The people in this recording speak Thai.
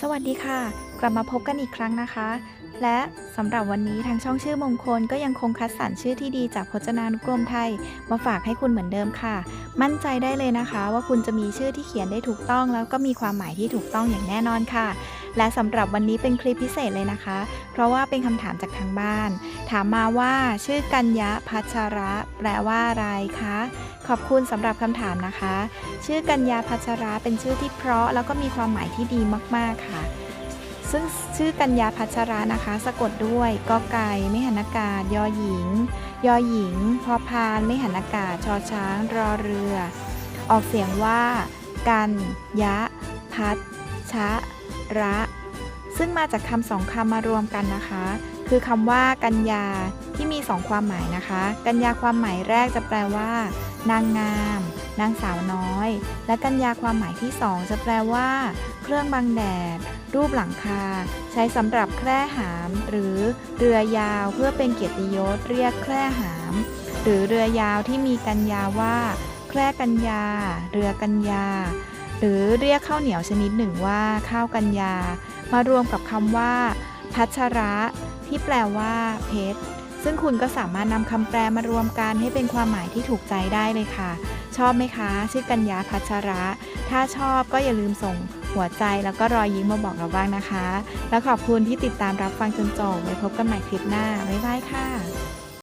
สวัสดีค่ะ กลับมาพบกันอีกครั้งนะคะ และสำหรับวันนี้ทางช่องชื่อมงคลก็ยังคงคัดสรรชื่อที่ดีจากพจนานุกรมไทย มาฝากให้คุณเหมือนเดิมค่ะ มั่นใจได้เลยนะคะ ว่าคุณจะมีชื่อที่เขียนได้ถูกต้อง แล้วก็มีความหมายที่ถูกต้องอย่างแน่นอนค่ะ และสำหรับวันนี้เป็นคลิปพิเศษเลยนะคะ เพราะว่าเป็นคำถามจากทางบ้าน ถามมาว่าชื่อกัญญาพัชระแปลว่าอะไรคะ ขอบคุณสำหรับคำถามนะคะ ชื่อกัญญาพัชระเป็นชื่อที่เพราะแล้วก็มีความหมายที่ดีมาก ๆ ค่ะ ซึ่งชื่อกัญญาพัชระนะคะ สะกดด้วยกอไก่ไม่หันอากาศยอหญิง ยอหญิง พอพานไม่หันอากาศชอช้าง รอเรือ ออกเสียงว่า กันยะ พัชชะระ ซึ่งมาจากคำสองคำมารวมกันนะคะ คือคำว่า กัญญาที่มีสองความหมายนะคะ กัญญาความหมายแรกจะแปลว่า นางงาม นางสาวน้อย และกัญญาความหมายที่สองจะแปลว่า เครื่องบังแดด รูปหลังคา ใช้สำหรับแคร่หาม หรือเรือยาวเพื่อเป็นเกียรติยศเรียกแคร่หาม หรือเรือยาวที่มีกัญญาว่า แคร่กัญญา เรือกัญญา หรือเรียกข้าวเหนียวชนิดหนึ่งว่าข้าวกัญญามารวมกับคำว่า พัชระ ที่แปลว่าเพชรซึ่งคุณก็สามารถนำคำแปลมารวมกันให้เป็นความหมายที่ถูกใจได้เลยค่ะ ชอบไหมคะ ชื่อกัญญาพัชระ ถ้าชอบก็อย่าลืมส่งหัวใจแล้วก็รอยยิ้มมาบอกเราบ้างนะคะ แล้วขอบคุณที่ติดตามรับฟังจนจบไว้พบกันใหม่คลิปหน้า บ๊ายบายค่ะ